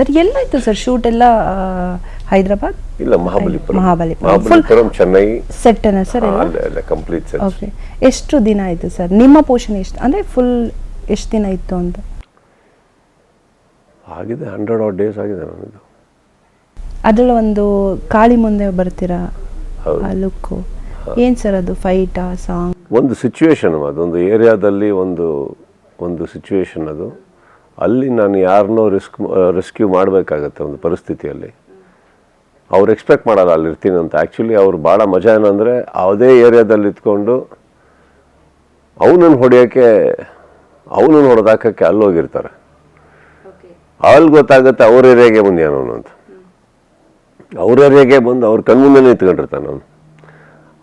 Sir ಎಲ್ಲಾಯ್ತು sir shoot ಎಲ್ಲ ಹೈದರಾಬಾದ್? ಇಲ್ಲ ಮಹಾಬಲಿಪುರ. ಮಹಾಬಲಿಪುರಂ. ಮಹಾಬಲಿಪುರಂ ಚೆನ್ನೈ. ಅನ್ನ ಸರ್ ಕಂಪ್ಲೀಟ್ ಸೆಟ್ ಓಕೆ ಎಷ್ಟು ದಿನ ಆಯ್ತು ಸರ್? ನಿಮ್ಮ ಪೋರ್ಷನ್ ಎಷ್ಟು? ಅಂದ್ರೆ ಫುಲ್ ಎಷ್ಟು ದಿನ ಇತ್ತು ಅಂತ? ಆಗಿದೆ ಹಂಡ್ರೆಡ್ ಆರ್ ಡೇಸ್ ಆಗಿದೆ ನನಗೆ ಅದರಲ್ಲಿ ಒಂದು ಕಾಳಿ ಮುಂದೆ ಬರ್ತೀರಾ? ಲುಕ್ಕು ಏನು ಸರ್ ಅದು ಫೈಟಾ ಸಾಂಗ್ ಒಂದು ಸಿಚುವೇಶನ್ ಅದೊಂದು ಏರಿಯಾದಲ್ಲಿ ಒಂದು ಒಂದು ಸಿಚುವೇಶನ್ ಅದು. ಅಲ್ಲಿ ನಾನು ಯಾರನ್ನೋ ರಿಸ್ಕ್ ರೆಸ್ಕ್ಯೂ ಮಾಡಬೇಕಾಗತ್ತೆ ಒಂದು ಪರಿಸ್ಥಿತಿಯಲ್ಲಿ. ಅವ್ರು ಎಕ್ಸ್ಪೆಕ್ಟ್ ಮಾಡಲ್ಲ ಅಲ್ಲಿ ಇರ್ತೀನಿ ಅಂತ. ಆ್ಯಕ್ಚುಲಿ ಅವ್ರು ಭಾಳ ಮಜಾ ಏನಂದರೆ ಯಾವುದೇ ಏರಿಯಾದಲ್ಲಿ ಇದ್ಕೊಂಡು ಅವನನ್ನು ಹೊಡೆಯೋಕ್ಕೆ ಅವನನ್ನು ಹೊಡೆದಾಕಕ್ಕೆ ಅಲ್ಲಿ ಹೋಗಿರ್ತಾರೆ. ಅಲ್ಲಿ ಗೊತ್ತಾಗುತ್ತೆ ಅವ್ರ ಏರಿಯಾಗೆ ಬಂದು ಅವನು ಅಂತ. ಅವ್ರ ಏರಿಯಾಗೆ ಬಂದು ಅವ್ರ ಕಣ್ಮುಂದೇ ನಿಂತ್ಕೊಂಡಿರ್ತಾನೆ ಅವನು.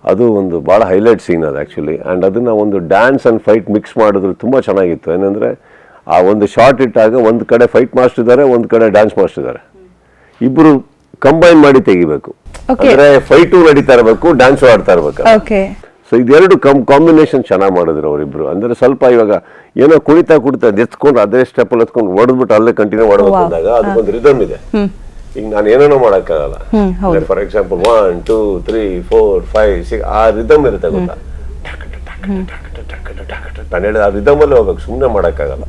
ಅದು ಒಂದು ಭಾಳ ಹೈಲೈಟ್ ಸೀನ್ ಅದು ಆ್ಯಕ್ಚುಲಿ ಆ್ಯಂಡ್ ಅದನ್ನು ಒಂದು ಡ್ಯಾನ್ಸ್ ಆ್ಯಂಡ್ ಫೈಟ್ ಮಿಕ್ಸ್ ಮಾಡಿದ್ರು ತುಂಬ ಚೆನ್ನಾಗಿತ್ತು. ಏನಂದರೆ ಆ ಒಂದು ಶಾರ್ಟ್ ಇಟ್ಟಾಗ ಒಂದು ಕಡೆ ಫೈಟ್ ಮಾಸ್ಟರ್ ಇದ್ದಾರೆ ಒಂದು ಕಡೆ ಡ್ಯಾನ್ಸ್ ಮಾಸ್ಟರ್ ಇದ್ದಾರೆ ಇಬ್ಬರು ಕಂಬೈನ್ ಮಾಡಿ ತೆಗಿಬೇಕು ಅಂದ್ರೆ ಫೈಟು ನಡೀತಾ ಇರಬೇಕು ಡ್ಯಾನ್ಸು ಆಡ್ತಾ ಇರಬೇಕು ಸೊ ಇದೆರಡು ಕಮ್ ಕಾಂಬಿನೇಷನ್ ಚೆನ್ನಾಗಿ ಮಾಡಿದ್ರು ಅವರಿಬ್ರು ಅಂದ್ರೆ ಸ್ವಲ್ಪ ಇವಾಗ ಏನೋ ಕುಣಿತಾ ಕುಡಿತಾ ಎತ್ಕೊಂಡು ಅದೇ ಸ್ಟೆಪ್ ಅಲ್ಲಿ ಎತ್ಕೊಂಡು ಹೊಡೆದ್ಬಿಟ್ಟು ಅಲ್ಲೇ ಕಂಟಿನ್ಯೂ ಮಾಡಬೇಕು ಅಂದಾಗ ಒಂದು ರಿದಮ್ ಇದೆ ಈಗ ನಾನು ಏನೇನೋ ಮಾಡೋಕ್ಕಾಗಲ್ಲ for example one two three four five six ಆ ರಿದಮ್ ಇರುತ್ತೆ ಗೊತ್ತಾ ನಾನು ಹೇಳಿದ ಆ ರಿದಮಲ್ಲೇ ಹೋಗ್ಬೇಕು ಸುಮ್ಮನೆ ಮಾಡೋಕ್ಕಾಗಲ್ಲ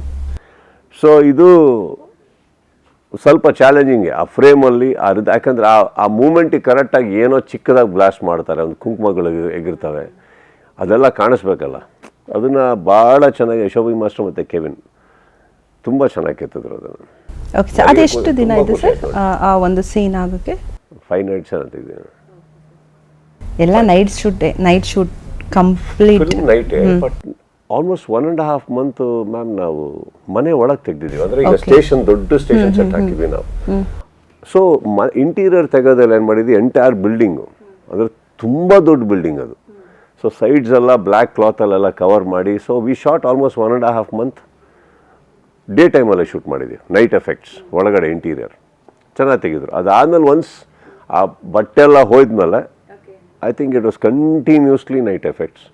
ಸೊ ಇದು ಸ್ವಲ್ಪ ಚಾಲೆಂಜಿಂಗ್ ಆ ಫ್ರೇಮಲ್ಲಿ ಆ ರೀತಿ ಯಾಕಂದ್ರೆ ಆ ಆ ಮೂಮೆಂಟಿಗೆ ಕರೆಕ್ಟಾಗಿ ಏನೋ ಚಿಕ್ಕದಾಗಿ ಬ್ಲಾಸ್ಟ್ ಮಾಡ್ತಾರೆ. ಒಂದು ಕುಂಕುಮಗಳು ಎಗಿ- ಎಗಿರ್ತವೆ. ಅದೆಲ್ಲ ಕಾಣಿಸ್ಬೇಕಲ್ಲ. ಅದನ್ನು ಭಾಳ ಚೆನ್ನಾಗಿ ಯಶೋಭಿ ಮಾಸ್ಟರ್ ಮತ್ತು ಕೆವಿನ್ ತುಂಬ ಚೆನ್ನಾಗಿ ಕೆತ್ತಿದ್ರು ಅದನ್ನು. ಓಕೆ ಸರ್ ಅದೆಷ್ಟು ದಿನ ಇದೆ ಸರ್ ಆ ಒಂದು ಸೀನ್ ಆಗೋಕ್ಕೆ? ಫೈವ್ ನೈಟ್ಸ್ ಅಂತಿದ್ದೀನಿ ಎಲ್ಲ night shoot night shoot complete night but almost one and half month ma'am ನಾವು ಮನೆ ಒಳಗೆ ತೆಗ್ದಿದ್ದೀವಿ. ಅಂದರೆ ಈಗ ಸ್ಟೇಷನ್ ದೊಡ್ಡ ಸ್ಟೇಷನ್ ಸೆಟ್ ಹಾಕಿದ್ವಿ ನಾವು. ಸೊ ಮ ಇಂಟೀರಿಯರ್ ತೆಗೋದಲ್ಲಿ ಏನು ಮಾಡಿದ್ವಿ? ಎಂಟೈರ್ ಬಿಲ್ಡಿಂಗು ಅಂದರೆ ತುಂಬ ದೊಡ್ಡ ಬಿಲ್ಡಿಂಗ್ ಅದು. ಸೊ ಸೈಡ್ಸ್ ಎಲ್ಲ ಬ್ಲ್ಯಾಕ್ ಕ್ಲಾತಲ್ಲೆಲ್ಲ ಕವರ್ ಮಾಡಿ. So we shot almost one and half month day ಟೈಮಲ್ಲೇ ಶೂಟ್ ಮಾಡಿದ್ದೀವಿ ನೈಟ್ ಎಫೆಕ್ಟ್ಸ್ ಒಳಗಡೆ ಇಂಟೀರಿಯರ್ ಚೆನ್ನಾಗಿ ತೆಗೆದ್ರು. ಅದಾದಮೇಲೆ ಒನ್ಸ್ ಆ ಬಟ್ಟೆ ಎಲ್ಲ ಹೋದ್ಮೇಲೆ I think it was continuously night effects